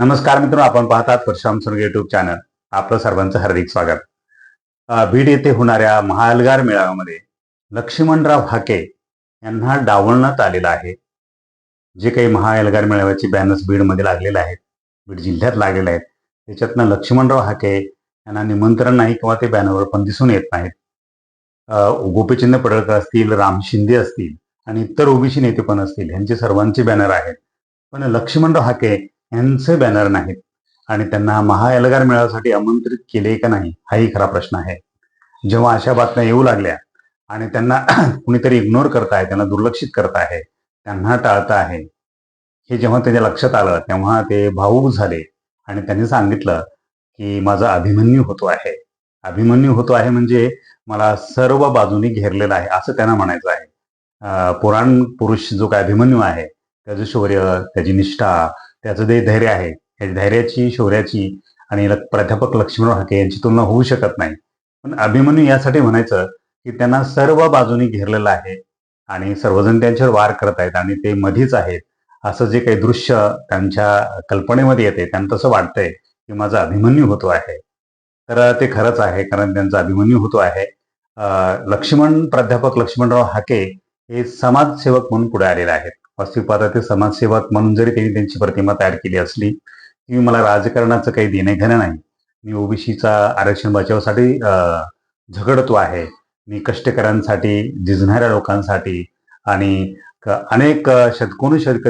नमस्कार मित्रांनो आपण पाहतात परशुराम सुरगे युट्यूब चॅनल आपलं सर्वांचं हार्दिक स्वागत. बीड येथे होणाऱ्या महालगार मेळाव्यामध्ये लक्ष्मणराव हाके यांना डावलण्यात आलेलं आहे. जे काही महाएल्गार मेळाव्याचे बॅनर्स बीडमध्ये लागलेले आहेत बीड जिल्ह्यात लागलेले आहेत त्याच्यातनं लक्ष्मणराव हाके यांना निमंत्रण नाही किंवा ते बॅनरवर पण दिसून येत नाहीत. गोपीचंद पडळकर असतील राम शिंदे असतील आणि इतर ओबीसी नेते पण असतील यांचे सर्वांचे बॅनर आहेत. पण लक्ष्मणराव हाके यांचे बॅनर नाहीत. आणि त्यांना महाएल्गार मेळाव्यासाठी आमंत्रित केले का नाही हाही खरा प्रश्न आहे. जेव्हा अशा बातम्या येऊ लागल्या आणि त्यांना कुणीतरी इग्नोर करताय त्यांना दुर्लक्षित करताय त्यांना टाळत आहे हे जेव्हा त्याच्या लक्षात आलं तेव्हा ते भावूक झाले. आणि त्यांनी सांगितलं की माझा अभिमन्यू होतो आहे. अभिमन्यू होतो आहे म्हणजे मला सर्व बाजूनी घेरलेला आहे असं त्यांना म्हणायचं आहे. पुराण पुरुष जो काय अभिमन्यू आहे त्याचं शौर्य त्याची निष्ठा त्याचं जे धैर्य आहे या धैर्याची शौर्याची आणि प्राध्यापक लक्ष्मणराव हाके यांची तुलना होऊ शकत नाही. पण अभिमन्यू यासाठी म्हणायचं की त्यांना सर्व बाजूनी घेरलेलं आहे आणि सर्वजण त्यांच्यावर वार करत आहेत आणि ते मधीच आहेत. असं जे काही दृश्य त्यांच्या कल्पनेमध्ये येते त्यांना तसं वाटतंय की माझा अभिमन्यू होतो आहे. तर ते खरंच आहे कारण त्यांचा अभिमन्यू होतो आहे. लक्ष्मण प्राध्यापक लक्ष्मणराव हाके हे समाजसेवक म्हणून पुढे आलेले आहेत. वास्तविक समाजसेवक म्हणून जरी त्यांनी त्यांची प्रतिमा तयार केली असली की मला राजकारणाचं काही देणे घेणं नाही. मी ओबीसीचा आरक्षण बचावासाठी झगडतो आहे. मी कष्टकऱ्यांसाठी झिजणाऱ्या लोकांसाठी आणि अनेक अं,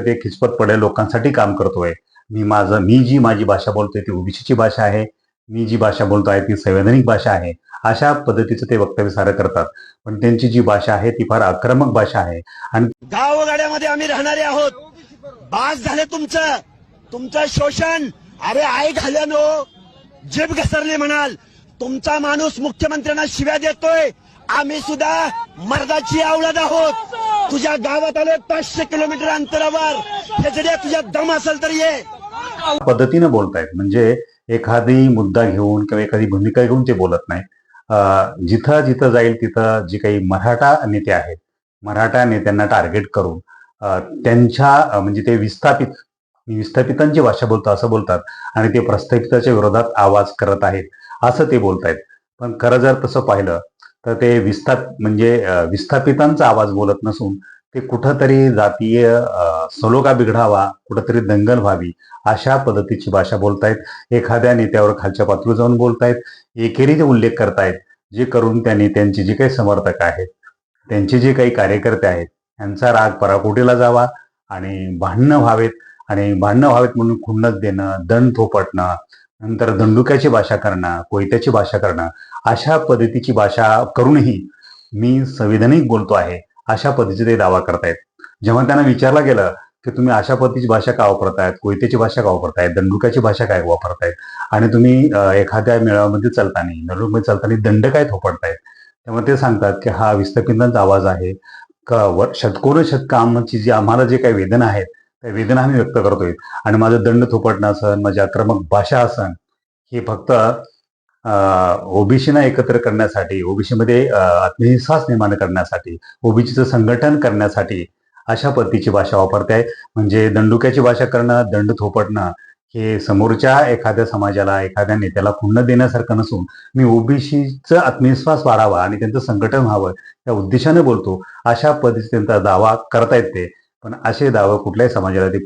ते खिचपत पडलेल्या लोकांसाठी काम करतोय. मी माझं मी जी माझी भाषा बोलतोय ती ओबीसीची भाषा आहे. मी जी भाषा बोलतो आहे ती संवैधानिक भाषा आहे. अशा पद्धतीचं ते वक्तव्य सारं करतात. पण त्यांची जी भाषा आहे ती फार आक्रमक भाषा आहे. गावगाड्यामध्ये आम्ही राहणारे आहोत. बास झाले तुमचं. तुमचं शोषण. अरे आई घाल्यानो जीभ घसरली म्हणाल. तुमचा माणूस मुख्यमंत्र्यांना शिव्या देतोय. आम्ही सुद्धा मर्दाची आवडत आहोत. तुझ्या गावात आलोय पाचशे किलोमीटर अंतरावर. हे जरी तुझ्या दम असेल तर ये. पद्धतीनं बोलतायत. म्हणजे एखादी मुद्दा घेऊन किंवा एखादी भूमिका घेऊन ते बोलत नाहीत. जिथं जिथं जाईल तिथं जी काही मराठा नेते आहेत मराठा नेत्यांना टार्गेट करून त्यांच्या म्हणजे ते विस्थापित विस्थापितांची भाषा बोलतो असं बोलतात आणि ते प्रस्थापिताच्या विरोधात आवाज करत आहेत असं ते बोलतायत. पण खरं जर तसं पाहिलं तर ते विस्थाप म्हणजे विस्थापितांचा आवाज बोलत नसून ते कुठंतरी जातीय सलोका सलोखा बिघडावा कुठंतरी दंगल व्हावी अशा पद्धतीची भाषा बोलतायत. एखाद्या नेत्यावर खालच्या पातळीवर जाऊन बोलतायत. एकेरीचे उल्लेख करतायत जे करून त्यांनी त्यांचे जे काही समर्थक आहेत त्यांचे जे काही कार्यकर्ते आहेत यांचा राग पराकोटीला जावा आणि भांडणं व्हावेत. आणि भांडणं व्हावेत म्हणून खुन्नस देणं दंड थोपटणं नंतर दंडुक्याची भाषा करणं कोयत्याची भाषा करणं अशा पद्धतीची भाषा करूनही मी संविधानिक बोलतो आहे. अशा पद्धतीचे ते दावा करतायत. जेव्हा त्यांना विचारलं गेलं की तुम्ही अशा पद्धतीची भाषा का वापरतायत? कोयत्याची भाषा का वापरतायत? दंडुकाची भाषा काय वापरतायत? आणि तुम्ही एखाद्या मेळाव्यामध्ये चालताना निवडणुकीमध्ये चालताना दंड काय थोपडतायत? त्यामुळे ते सांगतात की हा विस्थापितांचा आवाज आहे. का वर शतकोन शतकामाची जी आम्हाला जे काही वेदना आहेत त्या वेदना आम्ही व्यक्त करतोय. आणि माझं दंड थोपटणं असन माझी आक्रमक भाषा असन हे फक्त ओबीसीना एकत्र करण्यासाठी ओबीसीमध्ये आत्मविश्वास निर्माण करण्यासाठी ओबीसीचं संघटन करण्यासाठी अशा पद्धतीची भाषा वापरते म्हणजे दंडुक्याची भाषा करणं दंड थोपटणं हे समोरच्या एखाद्या समाजाला एखाद्या नेत्याला पुण्य देण्यासारखं नसून मी ओबीसीचं आत्मविश्वास वाढावा आणि त्यांचं संघटन व्हावं या उद्देशाने बोलतो. अशा पद्धतीचे त्यांचा दावा करता ते पण असे दावे कुठल्याही समाजाला ते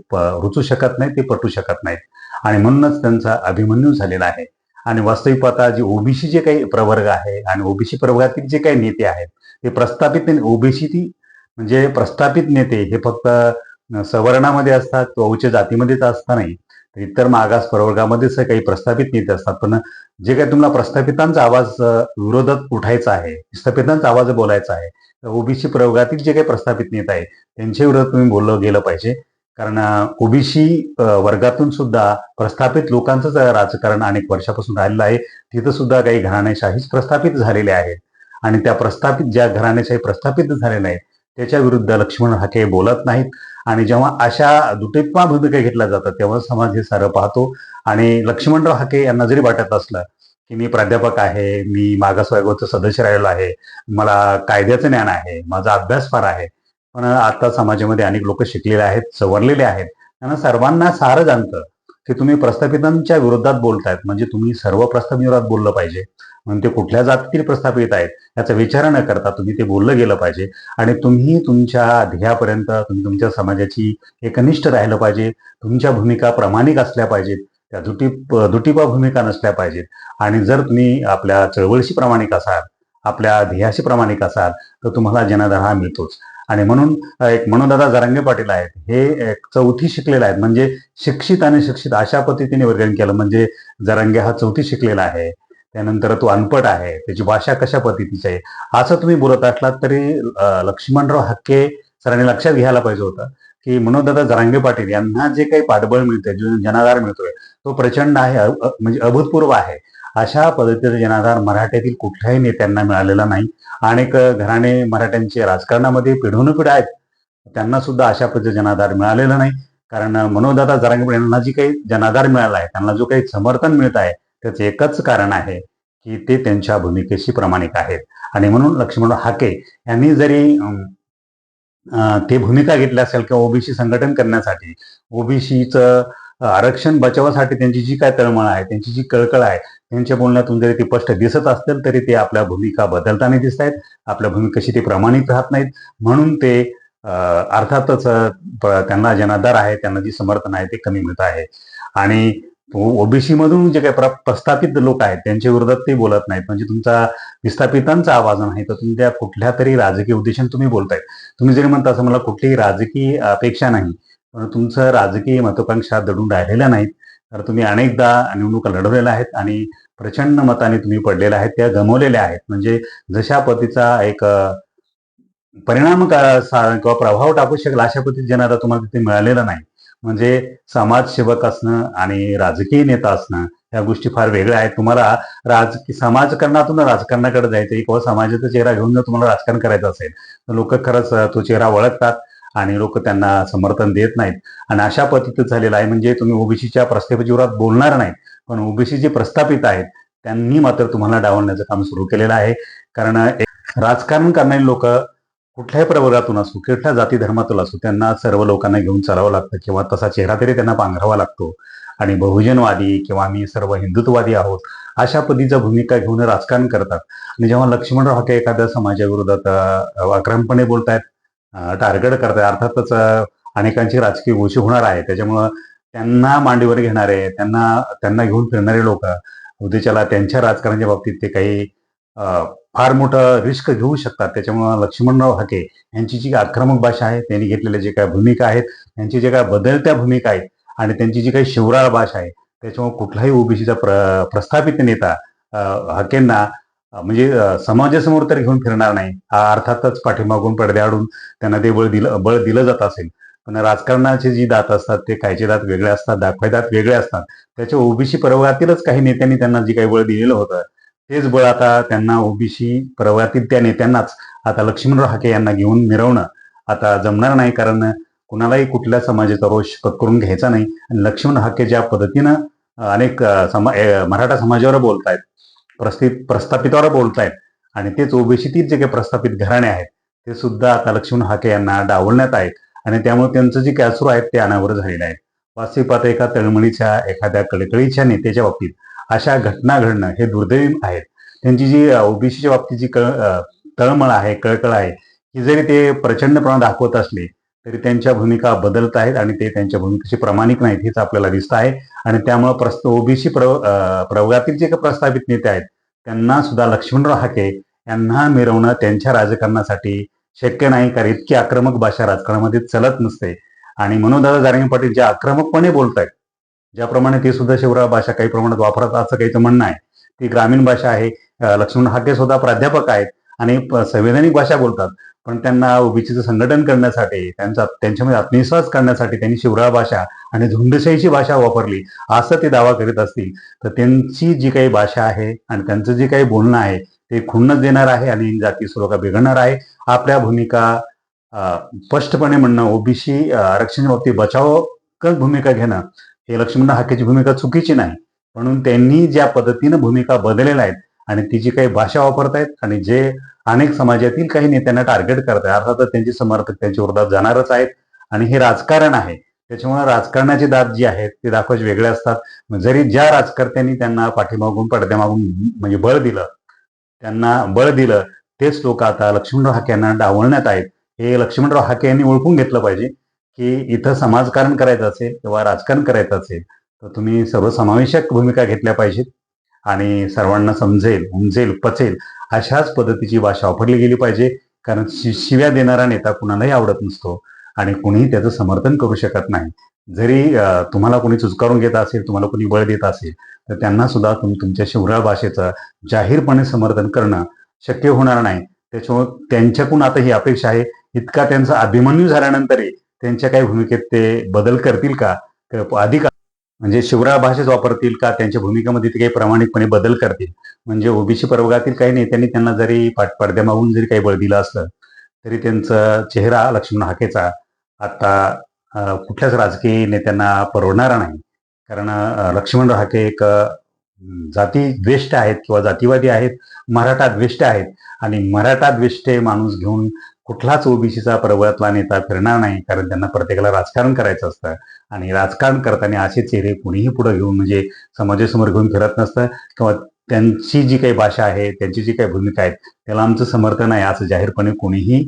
रुचू शकत नाही ते पटू शकत नाहीत. आणि म्हणूनच त्यांचा अभिमन्यू झालेला आहे. आणि वास्तविक पाहता जे ओबीसी जे काही प्रवर्ग आहे आणि ओबीसी प्रवर्गातील जे काही नेते आहेत ते प्रस्थापित ओबीसी ती म्हणजे प्रस्थापित नेते हे फक्त सवर्णामध्ये असतात किंवा उच्च जातीमध्येच असता नाही. तर इतर मागास प्रवर्गामध्येच काही प्रस्थापित नेते असतात. पण जे काही तुम्हाला प्रस्थापितांचा आवाज विरोधात उठायचा आहे प्रस्थापितांचा आवाज बोलायचा आहे तर ओबीसी प्रवर्गातील जे काही प्रस्थापित नेते आहेत त्यांच्या विरोधात तुम्ही बोललं गेलं पाहिजे. कारण ओबीसी वर्गातून सुद्धा प्रस्थापित लोकांचंच राजकारण अनेक वर्षापासून राहिलेलं आहे. तिथं सुद्धा काही घराणेशाहीच प्रस्थापित झालेले आहेत आणि त्या प्रस्थापित ज्या घराणेशाही प्रस्थापित झालेल्या आहेत त्याच्या विरुद्ध लक्ष्मण हाके बोलत नाहीत. आणि जेव्हा अशा दुटेपा भूमिका घेतल्या जातात तेव्हा समाज हे सारं पाहतो. आणि लक्ष्मणराव हाके यांना जरी वाटत असलं की मी प्राध्यापक आहे मी मागासवर्गाचं सदस्य राहिलो आहे मला कायद्याचं ज्ञान आहे माझा अभ्यास फार आहे पण आता समाजामध्ये अनेक लोक शिकलेले आहेत सवरलेले आहेत. त्यांना सर्वांना सारं जाणतं की तुम्ही प्रस्थापितांच्या विरोधात बोलतायत. म्हणजे तुम्ही सर्व प्रस्थापितांविरोधात बोललं पाहिजे. म्हणून ते कुठल्या जातीतील प्रस्थापित आहेत याचा विचार न करता तुम्ही ते बोललं गेलं पाहिजे. आणि तुम्ही तुमच्या ध्येयापर्यंत तुम्ही तुमच्या समाजाची एकनिष्ठ राहिलं पाहिजे. तुमच्या भूमिका प्रामाणिक असल्या पाहिजेत. त्या दुटी दुटीपा भूमिका नसल्या पाहिजेत. आणि जर तुम्ही आपल्या चळवळीशी प्रामाणिक असाल आपल्या ध्येयाशी प्रामाणिक असाल तर तुम्हाला जनाधार हा मिळतोच. आणि म्हणून एक एक दादा जरांगे पाटील आहेत हे चौथी शिकलेले आहेत. म्हणजे शिक्षित आणि शिक्षित अशा पद्धतीने वर्गण केलं. म्हणजे जरांगे हा चौथी शिकलेला आहे. त्यानंतर तो अनपट आहे. त्याची भाषा कशा पद्धतीची आहे? असं तुम्ही बोलत असलात तरी लक्ष्मणराव हक्के सरांनी लक्षात घ्यायला पाहिजे होतं की मनोदादा जरांगे पाटील यांना जे काही पाठबळ मिळतंय जो जनाधार मिळतोय तो प्रचंड आहे म्हणजे अभूतपूर्व आहे. अशा पद्धतीचा जनाधार मराठ्यातील कुठल्याही नेत्यांना मिळालेला नाही. अनेक घराणे मराठ्यांचे राजकारणामध्ये पिढोनपिढ आहेत. त्यांना सुद्धा अशा पद्धतीचा जनाधार मिळालेला नाही. कारण मनोदादा जरांगे यांना जी काही जनाधार मिळाला आहे त्यांना जो काही समर्थन मिळत आहे त्याचं एकच कारण आहे की ते त्यांच्या भूमिकेशी प्रामाणिक आहेत. आणि म्हणून लक्ष्मण हाके यांनी जरी ते भूमिका घेतली असेल किंवा ओबीसी संघटन करण्यासाठी ओबीसीचं आरक्षण बचावासाठी त्यांची जी काय तळमळ आहे त्यांची जी कळकळ आहे त्यांच्या बोलण्यातून जरी ते स्पष्ट दिसत असतील तरी ते आपल्या भूमिका बदलताना दिसत आहेत. आपल्या भूमिकेशी ते प्रमाणित राहत नाहीत. म्हणून ते अर्थातच त्यांना जनाधार आहे त्यांना जी समर्थन आहे ते कमी मिळत आहे. आणि ओबीसी मधून जे काही प्रस्थापित लोक आहेत त्यांच्या विरोधात ते बोलत नाहीत. म्हणजे तुमचा विस्थापितांचा आवाज नाही तर तुमच्या कुठल्या तरी राजकीय उद्देशाने तुम्ही बोलताय. तुम्ही जरी म्हणता असं मला कुठलीही राजकीय अपेक्षा नाही पण तुमचं राजकीय महत्वाकांक्षा दडून राहिलेल्या नाहीत. तर तुम्ही अनेकदा निवडणुका लढवलेल्या आहेत आणि प्रचंड मताने तुम्ही पडलेल्या आहेत त्या गमवलेल्या आहेत. म्हणजे जशा पतीचा एक परिणाम किंवा प्रभाव टाकू शकेल अशा पद्धतीचे जनाधार तुम्हाला तिथे मिळालेला नाही. म्हणजे समाजसेवक असणं आणि राजकीय नेता असणं या गोष्टी फार वेगळ्या आहेत. तुम्हाला राज समाजकारणातून राजकारणाकडे जायचं किंवा समाजाचा चेहरा घेऊन जर तुम्हाला राजकारण करायचं असेल तर लोक खरंच तो चेहरा ओळखतात. आणि लोक त्यांना समर्थन देत नाहीत. आणि अशा पद्धतीत झालेलं आहे. म्हणजे तुम्ही ओबीसीच्या प्रस्थापित बोलणार नाहीत. पण ओबीसी जे प्रस्थापित आहेत त्यांनी मात्र तुम्हाला डावलण्याचं काम सुरू केलेलं आहे. कारण राजकारण करणारी लोक कुठल्याही प्रवर्गातून असो कुठल्या जाती धर्मातून असो त्यांना सर्व लोकांना घेऊन चालावं लागतं किंवा तसा चेहरा तरी त्यांना पांघरावा लागतो. आणि बहुजनवादी किंवा आम्ही सर्व हिंदुत्ववादी आहोत अशा पद्धतीचा भूमिका घेऊन राजकारण करतात. आणि जेव्हा लक्ष्मणराव हाके एखाद्या समाजाविरोधात अं, आक्रमकपणे बोलतायत टार्गेट करतायत अर्थातच अनेकांची राजकीय गोष्टी होणार आहे त्याच्यामुळं त्यांना मांडीवर घेणारे त्यांना त्यांना घेऊन फिरणारे लोक उद्याच्याला त्यांच्या राजकारणाच्या बाबतीत ते काही फार मोठं रिस्क घेऊ शकतात. त्याच्यामुळं लक्ष्मणराव हाके यांची जी आक्रमक भाषा आहे त्यांनी घेतलेल्या जे काही भूमिका आहेत त्यांची जे काही बदलत्या भूमिका आहेत आणि त्यांची जी काही शिवराळ भाषा आहे त्याच्यामुळे कुठलाही ओबीसीचा प्र प्रस्थापित नेता अं, हाकेंना म्हणजे समाजासमोर तर घेऊन फिरणार नाही. हा अर्थातच पाठीमागून पडद्याआडून त्यांना ते बळ दिलं बळ दिलं जात असेल. पण राजकारणाचे जी दात असतात ते कायचे दात वेगळे असतात दाखवाय दात वेगळे असतात. त्याच्या ओबीसी प्रवर्गातीलच काही नेत्यांनी त्यांना जी काही बळ दिलेलं होतं तेच बळ आता त्यांना ओबीसी प्रवर्गातील त्या नेत्यांनाच आता लक्ष्मणराव हाके यांना घेऊन मिरवणं आता जमणार नाही. कारण कुणालाही कुठल्या समाजाचा रोष पत्करून घ्यायचा नाही. आणि लक्ष्मण हाके ज्या पद्धतीनं अनेक समा मराठा समाजावर बोलतायत प्रस्थित प्रस्थापितावर बोलतायत. आणि तेच ओबीसीतील जे काही प्रस्थापित घराणे आहेत ते सुद्धा आता लक्ष्मण हाके यांना डावलण्यात आहेत. आणि त्यामुळे त्यांचं जे कॅसरू आहेत ते अनावर झालेलं आहेत वास्तविक पाहता एका तळमळीच्या एखाद्या कळकळीच्या नेत्याच्या बाबतीत अशा घटना घडणं हे दुर्दैवी आहेत. त्यांची जी ओबीसीच्या बाबतीत जी कळ तळमळ आहे कळकळ आहे की जरी ते प्रचंड प्रमाणात दाखवत असले तरी त्यांच्या भूमिका बदलत आहेत आणि ते त्यांच्या भूमिकेशी प्रामाणिक नाहीत हेच आपल्याला दिसत आहे. आणि त्यामुळे प्रस्त ओबीसी प्रव प्रवर्गातील जे काही प्रस्थापित नेते आहेत त्यांना सुद्धा लक्ष्मणराव हाके यांना मिरवणं त्यांच्या राजकारणासाठी शक्य नाही कारण इतकी आक्रमक भाषा राजकारणामध्ये चलत नसते. आणि मनोदादा जारंगे पाटील जे आक्रमकपणे बोलत आहेत ज्याप्रमाणे ते सुद्धा शिवराळ भाषा काही प्रमाणात वापरतात असं काही म्हणणं आहे. ती ग्रामीण भाषा आहे. लक्ष्मण हाके सुद्धा प्राध्यापक आहेत आणि संवैधानिक भाषा बोलतात. पण त्यांना ओबीसीचं संघटन करण्यासाठी त्यांचा त्यांच्यामध्ये आत्मविश्वास करण्यासाठी त्यांनी शिवराळ भाषा आणि झुंडशाहीची भाषा वापरली असं ते दावा करीत असतील. तर त्यांची जी काही भाषा आहे आणि त्यांचं जे काही बोलणं आहे ते खुन्नच देणार आहे आणि जाती सुरोगा बिघडणार आहे. आपल्या भूमिका स्पष्टपणे म्हणणं ओबीसी आरक्षण बाबतीत बचावकच भूमिका घेणं हे लक्ष्मण हाकेची भूमिका चुकीची नाही. म्हणून त्यांनी ज्या पद्धतीनं भूमिका बदललेल्या आहेत आणि ती जी काही भाषा वापरतायत आणि जे अनेक समाजातील काही नेत्यांना टार्गेट करतायत अर्थातच त्यांचे समर्थक त्यांच्या विरोधात जाणारच आहेत. आणि हे राजकारण आहे. त्याच्यामुळे राजकारणाची दात जी आहेत ते दाखवच वेगळे असतात. जरी ज्या राजकर्त्यांनी त्यांना पाठीमागून पडद्यामागून म्हणजे बळ दिलं त्यांना बळ दिलं तेच लोक आता लक्ष्मणराव हाके यांना डावलण्यात आहेत. हे लक्ष्मणराव हाके यांनी ओळखून घेतलं पाहिजे की इथं समाजकारण करायचं असेल किंवा राजकारण करायचं असेल तर तुम्ही सर्वसमावेशक भूमिका घेतल्या पाहिजेत. आणि सर्वांना समजेल उमजेल पचेल अशाच पद्धतीची भाषा वापरली गेली पाहिजे. कारण शि- शिव्या देणारा नेता कुणालाही आवडत नसतो आणि कुणीही त्याचं समर्थन करू शकत नाही. जरी तुम्हाला कोणी चुचकारून घेत असेल तुम्हाला कोणी बळ देत असेल तर त्यांना सुद्धा तुम तुमच्या शिवराळ भाषेचं जाहीरपणे समर्थन करणं शक्य होणार नाही. त्याच्यामुळे त्यांच्याकडून आता ही अपेक्षा आहे. इतका त्यांचा अभिमन्यू झाल्यानंतरही त्यांच्या काही भूमिकेत ते बदल करतील का? अधिक म्हणजे शिवराळ भाषेच वापरतील का? त्यांच्या भूमिकेमध्ये ते काही प्रामाणिकपणे बदल करतील? म्हणजे ओबीसी प्रवर्गातील काही नेत्यांनी त्यांना जरी पाठ पडद्यामागून जरी काही बळ दिलं असलं तरी त्यांचा चेहरा लक्ष्मण हाकेचा आता कुठल्याच राजकीय नेत्यांना परवडणारा नाही. कारण लक्ष्मण हाके एक जाती द्वेष्ट आहेत किंवा जातीवादी आहेत मराठा द्वेष्ट आहेत. आणि मराठा द्वेष्टे माणूस घेऊन कुठलाच ओबीसीचा प्रवर्गातला नेता फिरणार नाही कारण त्यांना प्रत्येकाला राजकारण करायचं असतं. आणि राजकारण करताना असे चेहरे कुणीही पुढे घेऊन म्हणजे समाजासमोर घेऊन फिरत नसतं. किंवा त्यांची जी काही भाषा आहे त्यांची जी काही भूमिका आहे त्याला आमचं समर्थन आहे असं जाहीरपणे कोणीही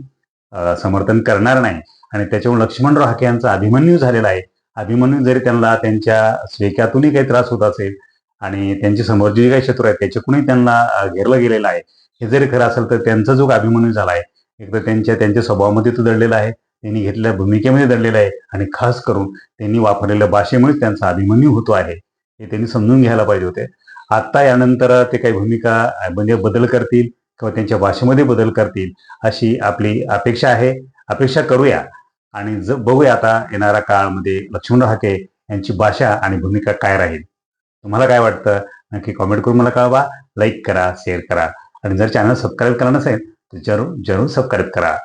समर्थन करणार नाही. आणि त्याच्यामुळे लक्ष्मणराव हाके यांचा अभिमन्यू झालेला आहे. अभिमन्यू जरी त्यांना त्यांच्या स्वेक्यातूनही काही त्रास होत असेल आणि त्यांची समोर जे काही शत्रू आहेत त्याच्याकडूनही त्यांना घेरलं गेलेलं आहे. हे जरी खरं असेल तर त्यांचा जो अभिमन्यू झाला आहे एक तर त्यांच्या त्यांच्या स्वभावामध्ये तो दडलेला आहे. त्यांनी घेतलेल्या भूमिकेमध्ये दडलेला आहे. आणि खास करून त्यांनी वापरलेल्या भाषेमुळेच त्यांचा अभिमन्यू होतो आहे. हे त्यांनी समजून घ्यायला पाहिजे होते. आता यानंतर ते काही भूमिका म्हणजे बदल करतील किंवा त्यांच्या भाषेमध्ये बदल करतील अशी आपली अपेक्षा आहे. अपेक्षा करूया. आणि ज बघूया आता येणाऱ्या काळामध्ये लक्ष्मणराव हाके यांची भाषा आणि भूमिका काय राहील. तुम्हाला काय वाटतं? नक्की कॉमेंट करून मला कळवा. लाईक करा शेअर करा. आणि जर चॅनल सबस्क्राईब करा नसेल तर जरूर जरूर सबस्क्राईब करा.